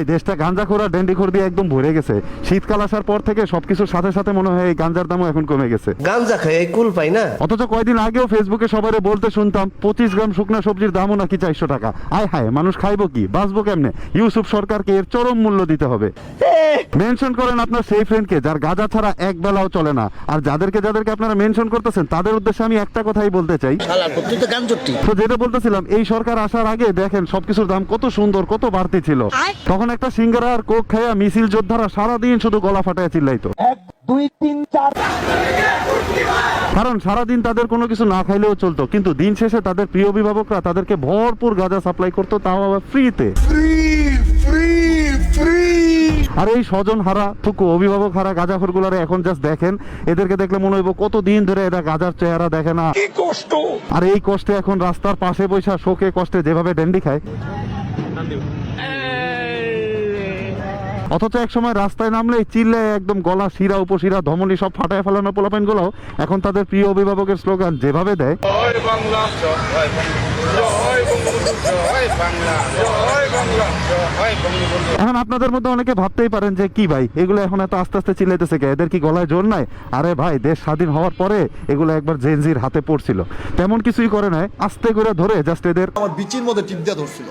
এই দেশটা গাঞ্জাখোর আর ড্যান্ডিখোর দিয়ে একদম ভরে গেছে। শীতকাল আসার পর থেকে সবকিছুর সাথে সাথে মনে হয় এই গাঞ্জার দামও এখন কমে গেছে। গাঞ্জা খাই এই কুল পাই না। অথচ কয়দিন আগেও ফেসবুকে সবারে বলতে শুনতাম পঁচিশ গ্রাম শুকনা সবজির দামও নাকি চারশো টাকা। আয় হায় মানুষ খাইবো কি? বাঁচবো কেমনে? ইউসুফ সরকারকে এর চরম মূল্য দিতে হবে। মেনশন করেন আপনার সেই ফ্রেন্ডকে যার গাঁজা ছাড়া এক বেলাও চলে না। আর যাদেরকে যাদেরকে আপনারা মেনশন করতেছেন তাদের উদ্দেশ্যে আমি একটা কথাই বলতে চাই। তো যেটা বলতেছিলাম এই সরকার আসার আগে দেখেন সবকিছুর দাম কত সুন্দর কত বাড়তি ছিল। তখন একটা সিঙ্গারা আর কোক খাইয়া মিছিল যোদ্ধারা সারাদিন শুধু গলা ফাটায় চিল্লাইতো। কারণ সারাদিন তাদের কোনো কিছু না খাইলেও চলতো কিন্তু দিন শেষে তাদের প্রিয় অভিভাবকরা তাদেরকে ভরপুর গাঁজা সাপ্লাই করতো তাও আবার ফ্রিতে আর এই স্বজন হারা থুকু অভিভাবক হারা গাঁজাখোর গুলারে এখন জাস্ট দেখেন এদেরকে দেখলে মনে হইব কতদিন ধরে এরা গাজার চেহারা দেখে না। কষ্ট! আর এই কষ্টে এখন রাস্তার পাশে বৈশা শোকে কষ্টে যেভাবে ড্যান্ডি খায়। অথচ এক সময় রাস্তায় নামলে চিল্লে একদম গলা শিরা উপশিরা ধমনী সব ফাটায় ফেলানো পোলাপাইনগুলো এখন তাদের প্রিয় অভিভাবকের স্লোগান যেভাবে দেয়। জয় বাংলা জয় বাংলা জয় বঙ্গবন্ধু জয় বাংলা জয় বাংলা জয় বঙ্গবন্ধু এখন আপনাদের মধ্যে অনেকে ভাবতেই পারেন যে কি ভাই এগুলো এখন এত আস্তে আস্তে চিল্লাইতেছে কে? এদের কি গলায় জোর নাই? আরে ভাই দেশ স্বাধীন হওয়ার পরে এগুলো একবার জেনজির হাতে পড়ছিল। তেমন কিছুই করে নাই আস্তে করে ধরে জাস্ট এদের আমার বিচির মধ্যে টিপ দিয়ে ধরছিল।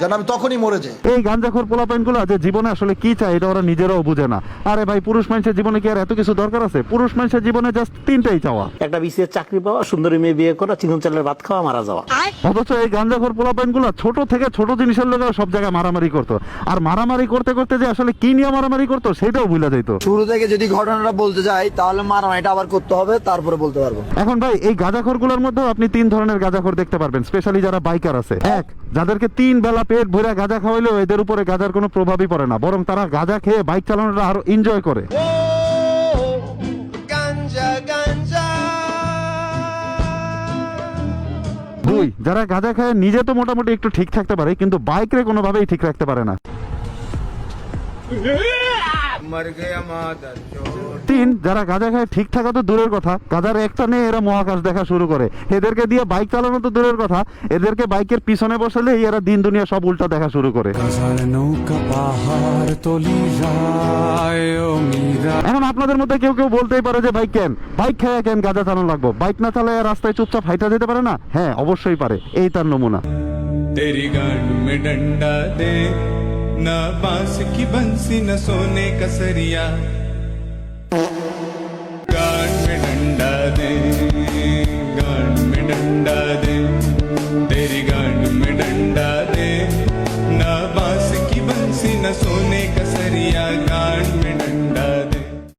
যেন আমি তখনই মরে যাই। এই গাঞ্জাখোর পোলাপাইনগুলো যে জীবনে আসলে কি চায় এটা ওরা নিজেরাও বুঝে না। আরে ভাই পুরুষ মানুষের জীবনে কি আর এত কিছু দরকার আছে? পুরুষ মানুষের জীবনে জাস্ট তিনটাই চাওয়া। একটা বিসিএস চাকরি পাওয়া সুন্দরী মেয়ে বিয়ে করা চিকন চালের ভাত খাওয়া মারা যাওয়া। অথচ এই গাঞ্জাখোর পোলাপাইনগুলো ছোট থেকে ছোট জিনিসের লোক সব জায়গায় মারামারি করতো। আর মারামারি করতে করতে যে আসলে কি নিয়ে মারামারি করতো সেটাও ভুলে যাইতো। শুরু থেকে যদি ঘটনাটা বলতে যাই তাহলে মারামারিটা আবার করতে হবে তারপরে বলতে পারব। এখন ভাই এই গাঁজাখোরগুলোর মধ্যেও আপনি তিন ধরনের গাঁজাখোর দেখতে পারবেন স্পেশালি যারা বাইকার আছে। এক যাদেরকে তিন বেলা পেট ভরে গাঁজা খাওয়াইলেও এদের উপরে গাঁজার কোনো প্রভাবই পড়ে না বরং তারা গাঁজা খেয়ে বাইক চালানোটা আরও এনজয় করে। দুই যারা গাঁজা খায় নিজে তো মোটামুটি একটু ঠিক থাকতে পারে কিন্তু বাইক রে কোনোভাবেই ঠিক রাখতে পারে না। তিন যারা গাঁজা খায় ঠিক থাকা তো দূরের কথা। গাঁজার একটা নিয়ে এরা মহাকাশ দেখা শুরু করে। এদেরকে দিয়ে বাইক চালানো তো দূরের কথা। এদেরকে বাইকের পিছনে বসালে এরা দিন দুনিয়া সব উল্টা দেখা শুরু করে। এখন আপনাদের মধ্যে কেউ কেউ বলতেই পারে যে বাইক কেন? বাইক খেয়া কেন গাঁজা চালানো লাগবো? বাইক না চালায় রাস্তায় চুপচাপ হাইটা যেতে পারে না? হ্যাঁ অবশ্যই পারে। এই তার নমুনা। তেরি গান মে দে न बाँस की बंसी न सोने का सरिया।